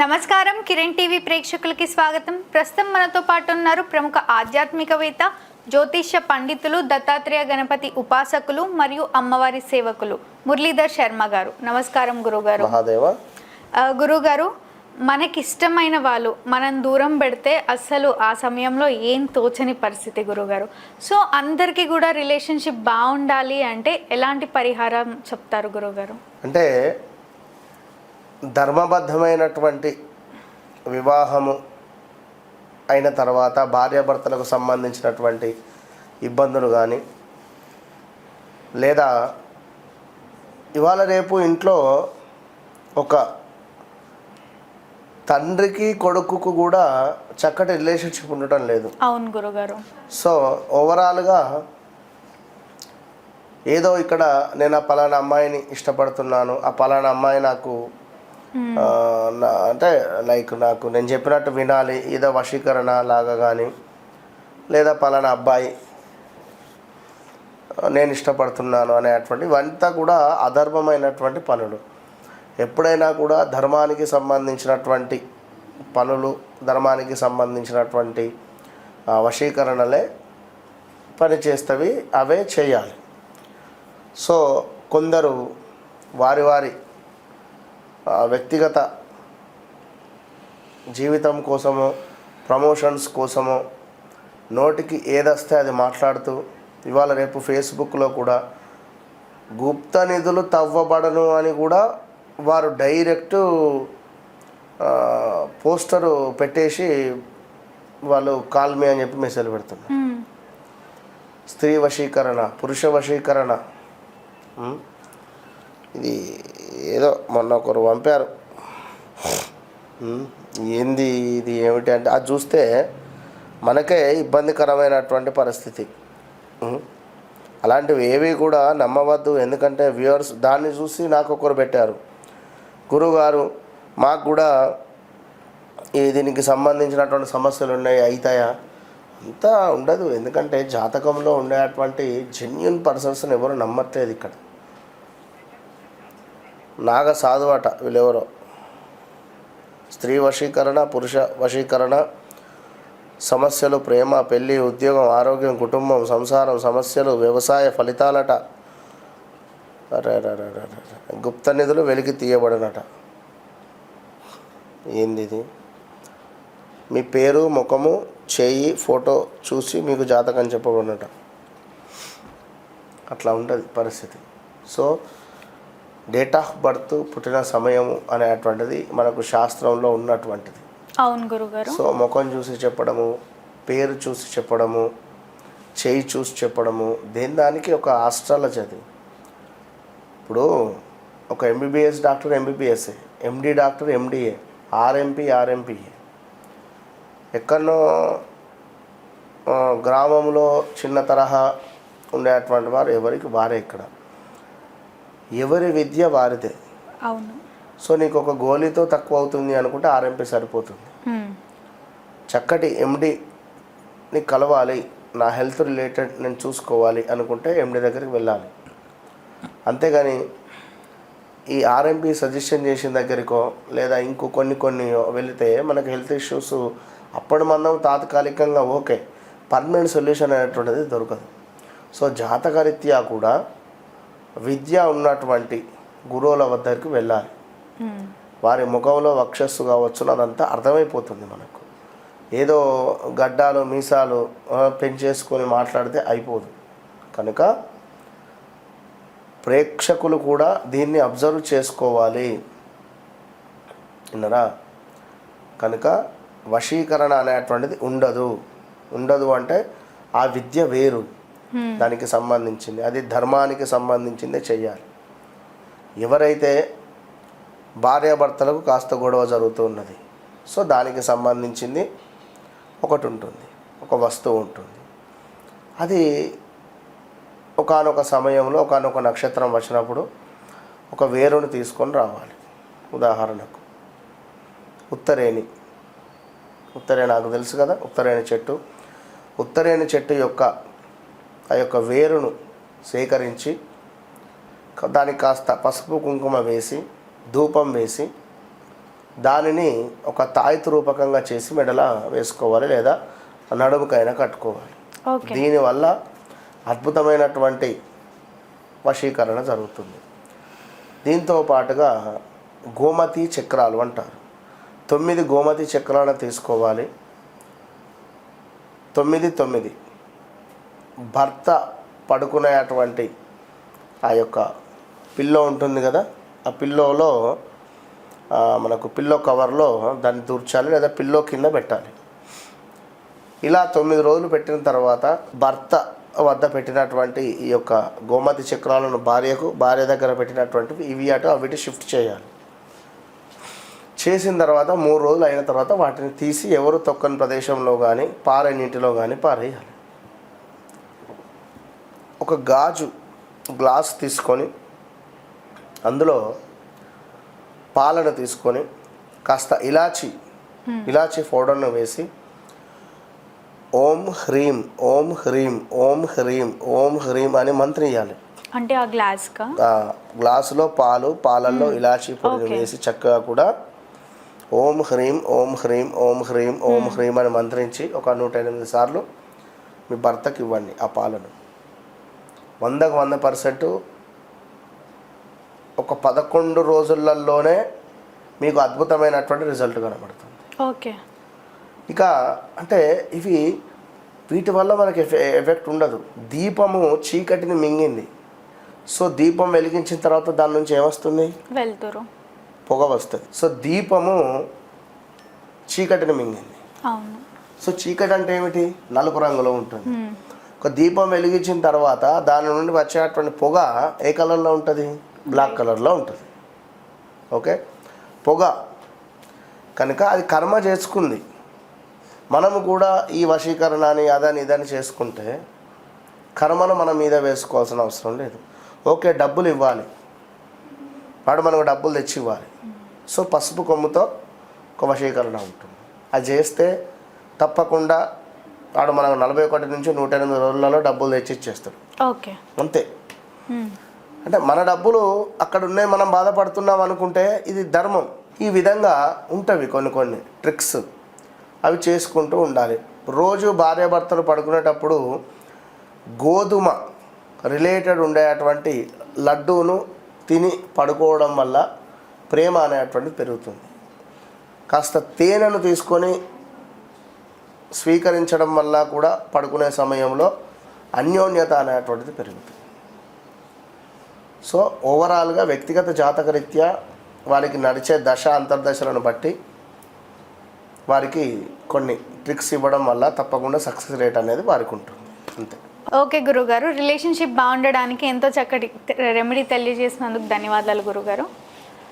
నమస్కారం. కిరణ్ టీవీ ప్రేక్షకులకి స్వాగతం. ప్రస్తుతం మనతో పాటు ఉన్నారు ప్రముఖ ఆధ్యాత్మికవేత్త జ్యోతిష్య పండితులు దత్తాత్రేయ గణపతి ఉపాసకులు మరియు అమ్మవారి సేవకులు మురళీధర్ శర్మ గారు. నమస్కారం గురుగారు గురుగారు మనకి ఇష్టమైన వాళ్ళు మనం దూరం పెడితే అస్సలు ఆ సమయంలో ఏం తోచని పరిస్థితి గురుగారు సో అందరికీ కూడా రిలేషన్షిప్ బాగుండాలి అంటే ఎలాంటి పరిహారం చెప్తారు గురుగారు అంటే ధర్మబద్ధమైనటువంటి వివాహము అయిన తర్వాత భార్యాభర్తలకు సంబంధించినటువంటి ఇబ్బందులు కానీ లేదా ఇవాళ రేపు ఇంట్లో ఒక తండ్రికి కొడుకుకు కూడా చక్కటి రిలేషన్షిప్ ఉండటం లేదు. అవును గురుగారు. సో ఓవరాల్గా ఏదో ఇక్కడ నేను ఆ పలానా అమ్మాయిని ఇష్టపడుతున్నాను ఆ పలానా అమ్మాయి నాకు అంటే లైక్ నాకు నేను చెప్పినట్టు వినాలి ఏదో వశీకరణ లాగా కానీ లేదా పలానా అబ్బాయి నేను ఇష్టపడుతున్నాను అనేటువంటి ఇవంతా కూడా అధర్మమైనటువంటి పనులు. ఎప్పుడైనా కూడా ధర్మానికి సంబంధించినటువంటి పనులు ధర్మానికి సంబంధించినటువంటి వశీకరణలే పనిచేస్తవి అవే చేయాలి. సో కొందరు వారి వారి వ్యక్తిగత జీవితం కోసమో ప్రమోషన్స్ కోసమో నోటికి ఏదొస్తే అది మాట్లాడుతూ ఇవాళ రేపు ఫేస్బుక్లో కూడా గుప్త నిధులు తవ్వబడను అని కూడా వారు డైరెక్ట్ పోస్టరు పెట్టేసి వాళ్ళు కాల్ మీ అని చెప్పి మెసేజ్ పెడుతున్నారు. స్త్రీ వశీకరణ పురుష వశీకరణ. ఇది ఏదో మొన్న ఒకరు పంపారు. ఏంది ఇది ఏమిటి అంటే అది చూస్తే మనకే ఇబ్బందికరమైనటువంటి పరిస్థితి. అలాంటివి ఏవి కూడా నమ్మవద్దు. ఎందుకంటే వ్యూవర్స్ దాన్ని చూసి నాకు ఒకరు పెట్టారు. గురుగారు మాకు కూడా ఈ దీనికి సంబంధించినటువంటి సమస్యలు ఉన్నాయి అవుతాయా అంతా ఉండదు. ఎందుకంటే జాతకంలో ఉండేటువంటి జెన్యున్ పర్సన్స్ని ఎవరు నమ్మట్లేదు ఇక్కడ. నాగ సాధు అట వీళ్ళెవరో. స్త్రీ వశీకరణ పురుష వశీకరణ సమస్యలు ప్రేమ పెళ్ళి ఉద్యోగం ఆరోగ్యం కుటుంబం సంసారం సమస్యలు వ్యవసాయ ఫలితాలట. గుప్త నిధులు వెలికి తీయబడినట. ఏంది ఇది? మీ పేరు ముఖము చేయి ఫోటో చూసి మీకు జాతకం చెప్పబడినట. అట్లా ఉంటుంది పరిస్థితి. సో డేట్ ఆఫ్ బర్త్ పుట్టిన సమయము అనేటువంటిది మనకు శాస్త్రంలో ఉన్నటువంటిది. అవును గురుగారు. సో ముఖం చూసి చెప్పడము పేరు చూసి చెప్పడము చేయి చూసి చెప్పడము దేని దానికి ఒక ఆస్ట్రాలజీ అది. ఇప్పుడు ఒక MBBS doctor MBBS MD doctor MDA RMP ఆర్ఎంపీఏ ఎక్కడనో ఆ, గ్రామంలో చిన్న తరహా ఉండేటువంటి వారు ఎవరికి? వారే ఇక్కడ. ఎవరి విద్య వారిదే. అవును. సో నీకు ఒక గోళీతో తక్కువ అవుతుంది అనుకుంటే ఆర్ఎంపీ సరిపోతుంది. చక్కటి ఎండిని కలవాలి నా హెల్త్ రిలేటెడ్ నేను చూసుకోవాలి అనుకుంటే ఎండి దగ్గరికి వెళ్ళాలి. అంతేగాని ఈ ఆర్ఎంపీ సజెషన్ చేసిన దగ్గరికో లేదా ఇంకో కొన్ని కొన్ని వెళితే మనకి హెల్త్ ఇష్యూస్ అప్పటి మందం తాత్కాలికంగా ఓకే. పర్మనెంట్ సొల్యూషన్ అనేటువంటిది దొరకదు. సో జాతకరీత్యా కూడా విద్య ఉన్నటువంటి గురువుల వద్దకు వెళ్ళాలి. వారి ముఖంలో వక్షస్సు కావచ్చు అదంతా అర్థమైపోతుంది మనకు. ఏదో గడ్డాలు మీసాలు పెంచేసుకొని మాట్లాడితే అయిపోదు. కనుక ప్రేక్షకులు కూడా దీన్ని అబ్జర్వ్ చేసుకోవాలి. విన్నరా? కనుక వశీకరణ అనేటువంటిది ఉండదు. ఉండదు అంటే ఆ విద్య వేరు. దానికి సంబంధించింది. అది ధర్మానికి సంబంధించిందే చెయ్యాలి. ఎవరైతే భార్యాభర్తలకు కాస్త గొడవ జరుగుతూ ఉన్నది సో దానికి సంబంధించింది ఒకటి ఉంటుంది ఒక వస్తువు ఉంటుంది. అది ఒకానొక సమయంలో ఒకానొక నక్షత్రం వచ్చినప్పుడు ఒక వేరుని తీసుకొని రావాలి. ఉదాహరణకు ఉత్తరేణి. ఉత్తరేణి నాకు తెలుసు కదా ఉత్తరేణి చెట్టు. ఉత్తరేణి చెట్టు యొక్క ఆ యొక్క వేరును సేకరించి దానికి కాస్త పసుపు కుంకుమ వేసి ధూపం వేసి దానిని ఒక తాయితు రూపకంగా చేసి మెడల వేసుకోవాలి లేదా నడుముకైనా కట్టుకోవాలి. దీనివల్ల అద్భుతమైనటువంటి వశీకరణ జరుగుతుంది. దీంతో పాటుగా గోమతి చక్రాలు అంటారు. తొమ్మిది గోమతి చక్రాలను తీసుకోవాలి. తొమ్మిది తొమ్మిది. భర్త పడుకునేటువంటి ఆ యొక్క పిల్లో ఉంటుంది కదా ఆ పిల్లోలో మనకు పిల్లో కవర్లో దాన్ని దూర్చాలి లేదా పిల్లో కింద పెట్టాలి. ఇలా తొమ్మిది రోజులు పెట్టిన తర్వాత భర్త వద్ద పెట్టినటువంటి ఈ యొక్క గోమతి చక్రాలను భార్యకు భార్య దగ్గర పెట్టినటువంటివి ఇవి అటు అవిటి షిఫ్ట్ చేయాలి. చేసిన తర్వాత మూడు రోజులు అయిన తర్వాత వాటిని తీసి ఎవరు తొక్కని ప్రదేశంలో కానీ పారే నీటిలో కానీ పారేయాలి. ఒక గాజు గ్లాస్ తీసుకొని అందులో పాలను తీసుకొని కాస్త ఇలాచి ఇలాచి పౌడర్ను వేసి ఓం హ్రీం ఓం హ్రీం ఓం హ్రీం ఓం హ్రీం అని మంత్రియాలి అంటే ఆ గ్లాస్కా? ఆ గ్లాసులో పాలు పాలల్లో ఇలాచీ పొడిని. వేసి చక్కగా కూడా ఓం హ్రీం ఓం హ్రీం ఓం హ్రీం ఓం హ్రీం అని మంత్రించి ఒక నూట ఎనిమిది సార్లు మీ భర్తకి ఇవ్వండి ఆ పాలను. వందకు వంద పర్సెంట్ ఒక పదకొండు రోజులలోనే మీకు అద్భుతమైనటువంటి రిజల్ట్ కనబడుతుంది. ఓకే. ఇక అంటే ఇవి వీటి వల్ల మనకి ఎఫె ఎఫెక్ట్ ఉండదు. దీపము చీకటిని మింగింది. సో దీపం వెలిగించిన తర్వాత దాని నుంచి ఏమొస్తుంది? వెళ్తురు. పొగ వస్తుంది. సో దీపము చీకటిని మింగింది. అవును. సో చీకటి అంటే ఏమిటి? నలుపు రంగులో ఉంటుంది. ఒక దీపం వెలిగించిన తర్వాత దాని నుండి వచ్చేటువంటి పొగ ఏ కలర్లో ఉంటుంది? బ్లాక్ కలర్లో ఉంటుంది. ఓకే? పొగ. కనుక అది కర్మ చేసుకుంది. మనము కూడా ఈ వశీకరణ అని అదని ఇదని చేసుకుంటే కర్మను మన మీద వేసుకోవాల్సిన అవసరం లేదు. ఓకే డబ్బులు ఇవ్వాలి. వాడు మనకు డబ్బులు తెచ్చి ఇవ్వాలి. సో పసుపు కొమ్ముతో ఒక వశీకరణ ఉంటుంది. అది చేస్తే తప్పకుండా వాడు మనకు నలభై ఒకటి నుంచి నూట ఎనిమిది రోజులలో డబ్బులు తెచ్చి ఇచ్చేస్తాడు. ఓకే. అంతే. అంటే మన డబ్బులు అక్కడ ఉన్నాయి మనం బాధపడుతున్నాం అనుకుంటే ఇది ధర్మం. ఈ విధంగా ఉంటవి కొన్ని కొన్ని ట్రిక్స్ అవి చేసుకుంటూ ఉండాలి. రోజు భార్యాభర్తలు పడుకునేటప్పుడు గోధుమ రిలేటెడ్ ఉండేటువంటి లడ్డూను తిని పడుకోవడం వల్ల ప్రేమ అనేటువంటిది పెరుగుతుంది. కాస్త తేనెను తీసుకొని స్వీకరించడం వల్ల కూడా పడుకునే సమయంలో అన్యోన్యత అనేటువంటిది పెరుగుతుంది. సో ఓవరాల్గా వ్యక్తిగత జాతకరీత్యా వారికి నడిచే దశ అంతర్దశలను బట్టి వారికి కొన్ని ట్రిక్స్ ఇవ్వడం వల్ల తప్పకుండా సక్సెస్ రేట్ అనేది వారికి ఉంటుంది. అంతే. ఓకే గురుగారు రిలేషన్షిప్ బాగుండడానికి ఎంతో చక్కటి రెమెడీ తెలియజేసినందుకు ధన్యవాదాలు గురుగారు.